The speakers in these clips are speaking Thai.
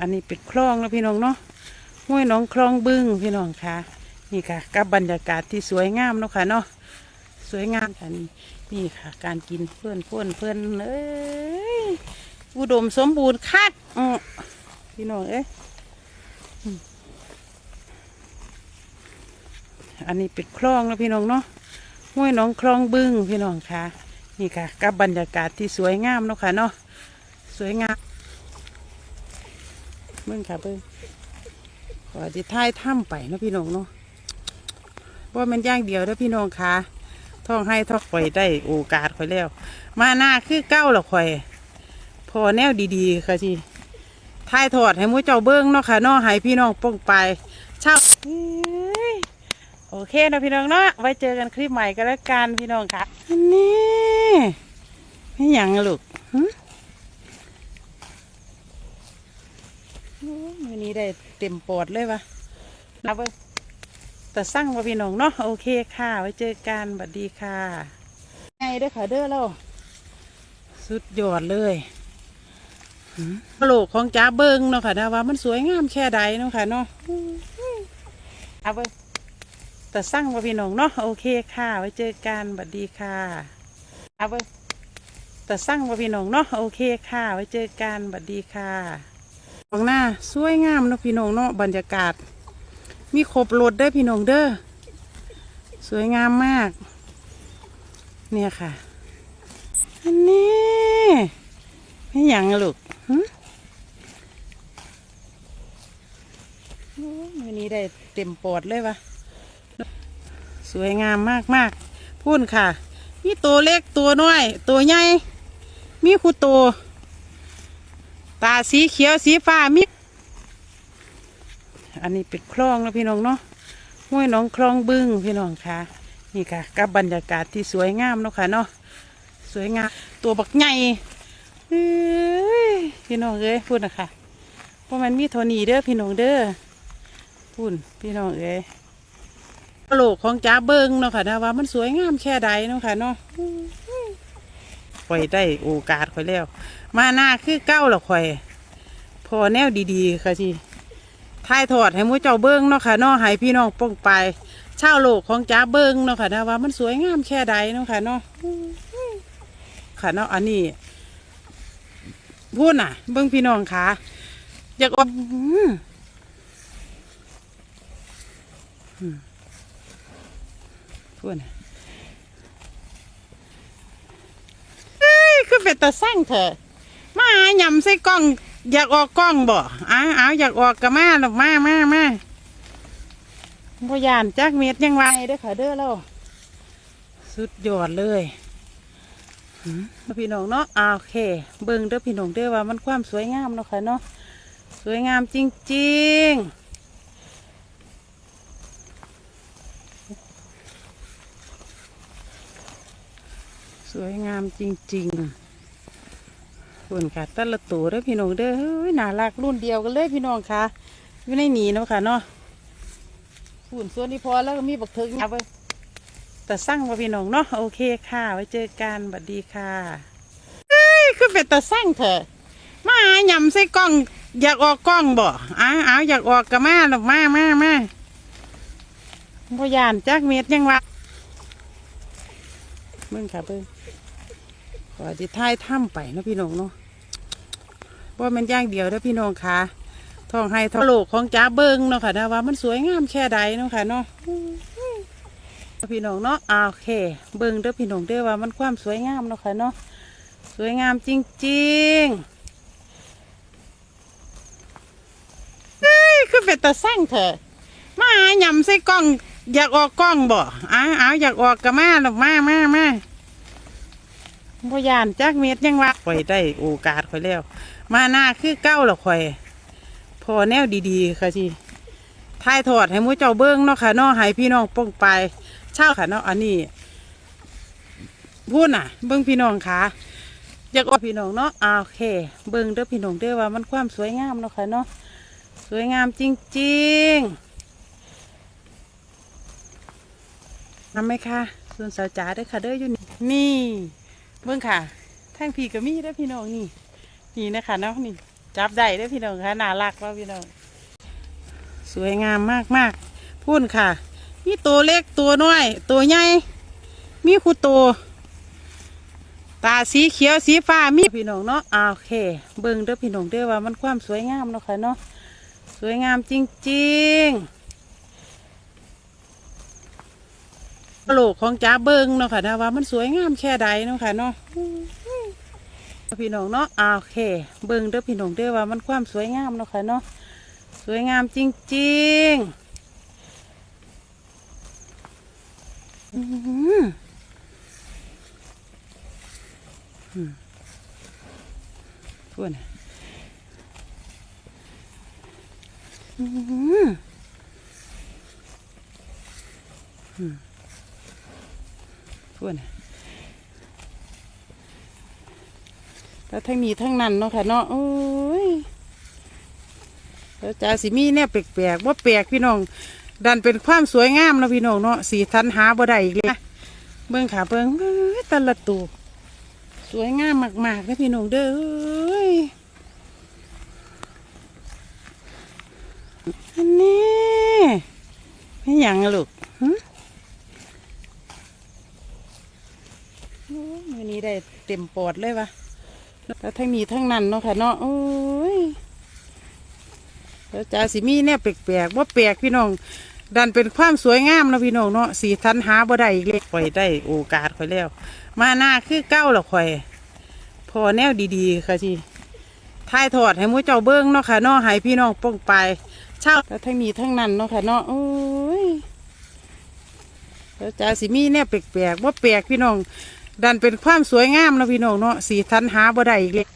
อันนี้เป็นคลองแล้วพี่น้องเนาะห้วยน้องคลองบึ้งพี่น้องค่ะ นี่ค่ะ กับบรรยากาศที่สวยงามเนาะค่ะเนาะสวยงามค่ะนี่นี่ค่ะ การกินเพื่อนเพื่อนเพื่อนเอ้ยอุดมสมบูรณ์คักอ้อพี่น้องเอ้ยอืมอันนี้เป็นคลองแล้วพี่น้องเนาะห้วยน้องคลองบึ้งพี่น้องค่ะ นี่ค่ะ กับบรรยากาศที่สวยงามเนาะค่ะเนาะสวยงาม เบิ่งค่ะเบิ่งขอจิท้ายถ้ำไปนะพี่น้องเนาะว่ามันย่างเดียวเด้อพี่น้องค่ะท่องให้ท่องข่อยได้โอกาสข่อยแล้ว มาหน้าคือเก้าละข่อย พอแนวดีๆค่ะจีท้ายถอดให้มูเจ้าเบิ้งเนาะค่ะเนาะให้พี่น้องป้องไปเช่าโอเคเนาะพี่น้องเนาะไว้เจอกันคลิปใหม่กันแล้วกันพี่น้องค่ะนี่ไม่ยังลูกหึ โอ้ย มือนี้ได้เต็มปอดเลยวะนับเว้ยแต่สั่งว่าพี่น้องเนาะโอเคค่ะ ไว้เจอกันบัดดีค่ะไงเด้อค่ะเด้อเราสุดยอดเลยหืมโลกของจ้าเบิงเนาะค่ะนะว่ามันสวยงามแค่ใดเนาะค่ะเนาะเอาเว้ยแต่สั่งว่าพี่น้องเนาะโอเคค่ะ ไว้เจอกันบัดดีค่ะเอาเว้ยแต่สั่งว่าพี่น้องเนาะโอเคค่ะ ไว้เจอกันบัดดีค่ะ ตรงหน้าสวยงามเนาะพี่น้องเนาะบรรยากาศ มีครบรถได้อพี่น้องเด้อสวยงามมาก เนี่ยค่ะอันนี้ไม่ยังลูกหึโอ้ยวันนี้ได้เต็มปอดเลยวะสวยงามมากมากพูนค่ะ มีตัวเล็กตัวน้อย ตัวใหญ่ มีคู่ตัว ตาสีเขียวสีฟ้ามีอันนี้เป็นคลองแล้วพี่น้องเนาะห้วยน้องคลองบึ้งพี่น้องค่ะ นี่ค่ะกับบรรยากาศที่สวยงามเนาะค่ะเนาะสวยงามตัวบักใหญ่พี่น้องเอ้ยพูดนะคะเพราะมันมีโทนีเด้อพี่น้องเด้อพูดพี่น้องเอ้ยโลกของจ้าเบิ้งเนาะค่ะนะว่ามันสวยงามแค่ใดเนาะค่ะเนาะ ข่อยได้โอกาสข่อยแล้ว มาหน้าคือเก้าละข่อย พอแนวดีๆค่ะจีทายถอดให้มูเจ้าเบิ้งเนาะค่ะเนาะให้พี่น้องป้องไปเช่าวโลกของจ้าเบิ้งเนาะค่ะนะว่ามันสวยงามแค่ใดเนาะค่ะเนาะค่ะเนาะอันนี้พูดน่ะ เบิ้งพี่น้องค่ะอยากออกพูดน่ะเอ้ย คือเป็นตาสั่งเถอะมาหยำใส่กล้อง อยากออกกล้องบ่อ้าวอ้าอยากออกกะมาหรอกมามามาพยานจักเม็ดยังไงเด้อค่ะเด้อเราสุดยอดเลยพี่น้องเนาะอ่าโอเค เบิ่งเด้อพี่น้องเด้อว่ามันความสวยงามเนาะค่ะเนาะสวยงามจริง ๆ วยงามจริงๆส่วนค่ะแต่ละตัวเด้อพี่น้องเด้อน่ารักรุ่นเดียวกันเลยพี่น้องค่ะอยู่ในหนีเนาะค่ะเนาะส่วนส่วนนี้พอแล้วก็มีบักเทิงเอาไปแต่สั่งว่าพี่น้องเนาะโอเคค่ะ ไว้เจอกันบัดดีค่ะเอ้ยคือเป็นตาสั่งเถอะมาหยำใส่กล้อง อยากออกกล้องบ่อ้าวอ้าอยากออกกะมาหรอกมามามาพยานจักเม็ดยังวะ เบิ่งค่ะเบิ่งขอจิท้ายถ้ำไปเนาะพี่น้องเนาะว่ามันย่างเดียวเด้อพี่น้องค่ะทองให้ทองโลกของจ้าเบิงเนาะค่ะนะว่ามันสวยงามแค่ใดเนาะค่ะเนาะพี่น้องเนาะโอเค เบิ้งเด้อพี่น้องเด้อว่ามันความสวยงามเนาะค่ะเนาะสวยงามจริงๆเฮ้ยคือเป็นตาสั่งเถอะมาหายำใส่กล้อง อยากออกกล้องบ่อ้าวอ้าวอยากออกกะมาหรอกมามามาพยานจักเม็ดยังวะข่อยได้โอกาสข่อยแล้ว มาหน้าคือเก้าละข่อย พอแนวดีๆค่ะจีท้ายถอดให้มูเจ้าเบิ้งเนาะค่ะเนาะให้พี่น้องป้องไปเช่าค่ะเนาะอันนี้พูดน่ะ เบิ้งพี่น้องค่ะอยากออกพี่น้องเนาะอ่าโอเค เบิ้งเด้อพี่น้องเด้อว่ามันความสวยงามเนาะค่ะเนาะสวยงามจริง ๆ ทำไหมคะส่วนสาวจ๋าเด้อค่ะเด้ออยู่นี่นี่เบิ่งค่ะแท่งผีกับมีได้อพี่น้องนี่นี่นะคะเนาะนี่จับได้เด้อพี่น้องค่ะน่ารักว่าพี่น้องสวยงามมากมากพุ่นค่ะมีตัวเล็กตัวน้อย ตัวใหญ่มีคู่ตัวตาสีเขียวสีฟ้ามีพี่น้องเนาะอาโอเค เบิ่งเด้อพี่น้องเด้อว่ามันความสวยงามเนาะค่ะเนาะสวยงามจริง ๆกระ โลกของจ้าเบิ่งเนาะค่ะนะว่ามันสวยงามแค่ใดเนาะค่ะเนาะพี่น้องเนาะอ่าโอเค เบิ่งเด้อพี่น้องเด้อว่ามันความสวยงามเนาะค่ะเนาะสวยงามจริงๆอืมอืมพูดนะอืมอืม พูดนแล้วทั้งนี้ทั้งนั้นเนาะค่ะเนาะโอ้ยแล้วจ่าสิมีเนี่ยแปลกๆว่าแปลกพี่น้อง ดันเป็นความสวยงามนะพี่น้องเนาะสีทันหาบ่ได้อีกเลยเบิ่งขาเบิ่งเอ้ยแตละตูสวยงามมากๆนะพี่น้องเด้ออ้ยอันนี้ไม่ยังลูกหึโอ้ยมื้อ นี้ได้เต็มปอดเลยวะแล้วทั้งนี้ทั้งนั้นเนาะค่ะเนาะโอ้ยแล้วจ่าสิมีเนี่ยแปลกๆว่าแปลกพี่น้อง ดันเป็นความสวยงามเนาะพี่น้องเนาะสีทันหาบ่ได้อีกเลยข่อยได้โอกาสข่อยแล้ว มาหน้าคือเก้าและข่อย พอแนวดีๆค่ะจีถ่ายทอดให้มูเจ้าเบิ้งเนาะค่ะเนาะให้พี่น้องป้องไปเช่าแล้วทั้งนี้ทั้งนั้นเนาะค่ะเนาะโอ้ยแล้วจ่าสิมีเนี่ยแปลกๆว่าแปลกพี่น้อง ดันเป็นความสวยงามนะพี่น้องเนาะสีทันหาบ่ได้อีกเลย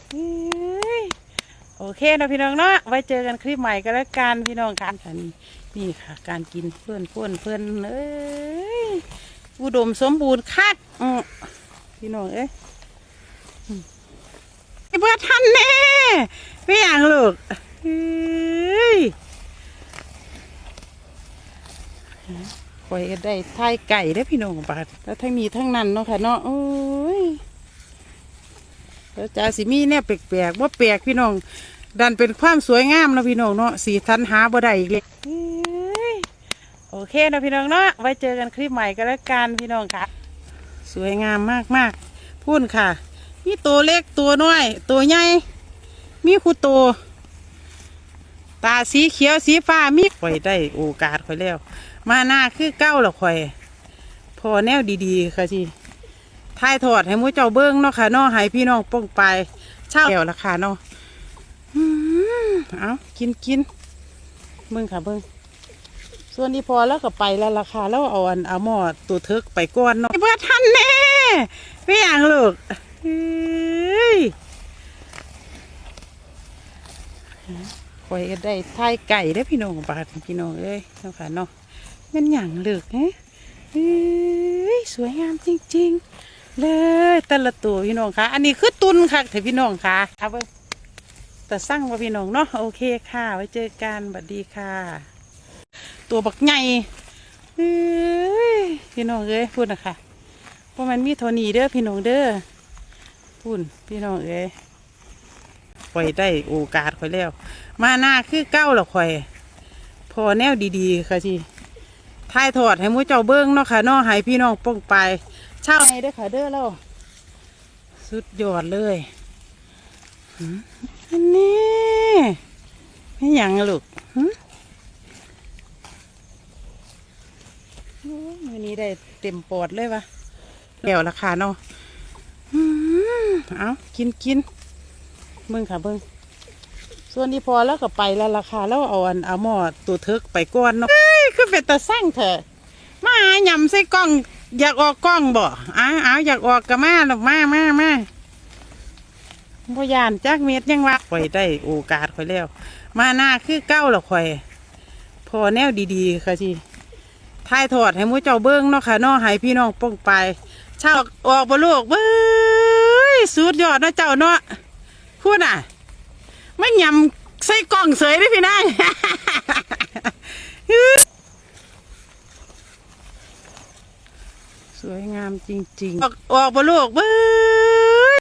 โอเคนะพี่น้องเนาะไว้เจอกันคลิปใหม่ก็แล้วกันพี่น้องค่ะนี่นี่ค่ะ การกินเพื่อนเพื่อนเพื่อนเอ้ยอุดมสมบูรณ์คักพี่น้องเอ้ยเพื่อท่านแน่ไม่อย่างลูกเฮ้ย คอยได้ทายไก่ได้พี่น้องบาดแล้วทั้งนี้ทั้งนั้นเนาะค่ะเนาะโอ้ยแล้วจ่าสิมีเนี่ยแปลกๆว่าแปลกพี่น้อง ดันเป็นความสวยงามเนาะพี่น้องเนาะสีทันหาบ่ได้อีกเลยเอ้ยโอเคนะพี่น้องเนาะไว้เจอกันคลิปใหม่ก็แล้วกันพี่น้องค่ะ สวยงามมากๆพุ่นค่ะมีตัวเล็กตัวน้อย ตัวใหญ่มีคู่ตัวตาสีเขียวสีฟ้ามีข่อยได้โอกาสข่อยแล้ว มาหน้าคือเก้าและข่อย พอแนวดีๆ ค่ะจีถ่ายทอดให้มูเจ้าเบิ้งเนาะค่ะเนาะให้พี่น้องป้องไปเช่าแก้วราคาเนาะอืมเอากินกินเบิ้งค่ะเบิ้งส่วนนี้พอแล้วก็ไปแล้วราคาแล้วเอาอันเอาหม้อตัวเทิกไปก้อนเนาะเพื่อท่านแน่ไม่อย่างลูกเฮ้ยคอยได้ทายไก่ได้พี่น้องบาดพี่น้องเอ้ยเนาะค่ะเนาะ แมันอย่างเหลือกเฮ้ยสวยงามจริง ๆ เลยแต่ละตัวพี่น้องคะอันนี้คือตุนค่ะเถอะพี่น้องค่ะเอาไปแต่สั่งว่าพี่น้องเนาะโอเคค่ะ ไว้เจอกันบัดดีค่ะ ตัวบักใหญ่เอ้ยพี่น้องเอ้ยพูดนะคะเพราะมันมีโทนีเด้อพี่น้องเด้อพูดพี่น้องเอ้ยข่อยได้โอกาสข่อยแล้ว มาหน้าคือเก้าและข่อย พอแนวดีๆค่ะจี ถ่ายทอดให้มูเจ้าเบิ้งเนาะค่ะเนาะให้พี่น้องป้องไปเช่าไงเด้อค่ะเด้อเราสุดยอดเลยอันนี้ไม่ยังลูกหืมโอ้ยมื้อนี้ได้เต็มปอดเลยวะแก้วราคาเนาะเอากินกินเบิ่งค่ะเบิ่งส่วนนี้พอแล้วก็ไปแล้วราคาแล้วเอาอันเอาหม้อตัวเทิกไปก้อนเนาะ คือเป็นตาสั่งเถอะมาหยำใส่กล้อง อยากออกกล้องบ่อ้าวอ้าอยากออกก็มาดอกมามามาบ่ยานจักเม็ดยังวะข่อยได้โอกาสข่อยแล้ว มาหน้าคือเก้าและข่อย พอแนวดีๆค่ะจีถ่ายทอดให้มูเจ้าเบิ้งเนาะค่ะเนาะให้พี่น้องป้องไปเช่าออกบ่ลูกเบ้ยสุดยอดนะเจ้าเนาะพูดอะไม่ยำใส่กล้องเสยเด้พี่นาง สวยงามจริงๆ ออกออกบลูกเบ้